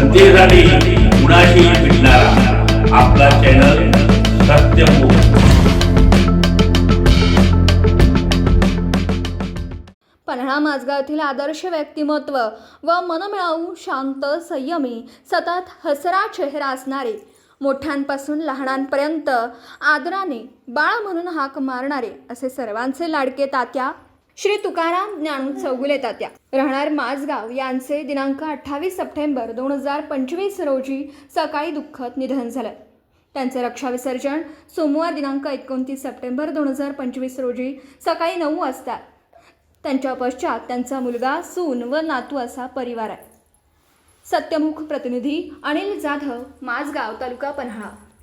जनतेसाठी कुणाशी भेटणारा. आपला चॅनल सत्यमुख पन्हाळा माझगावातील आदर्श व्यक्तिमत्व व मनमिळावू शांत संयमी सतत हसरा चेहरा असणारे मोठ्यांपासून लहानांपर्यंत आदराने बाळा म्हणून हाक मारणारे असे सर्वांचे लाडके तात्या श्री तुकाराम ज्ञानू चौगुले तात्या. राहणार माझगाव यांचे दिनांक अठ्ठावीस सप्टेंबर दोन हजार पंचवीस रोजी सकाळी दुःखद निधन झालं. त्यांचे रक्षाविसर्जन सोमवार दिनांक एकोणतीस सप्टेंबर दोन हजार पंचवीस रोजी सकाळी नऊ वाजता. त्यांच्या पश्चात त्यांचा मुलगा सून व नातू असा परिवार आहे. सत्यमुख प्रतिनिधी अनिल जाधव माझगाव तालुका पन्हाळा.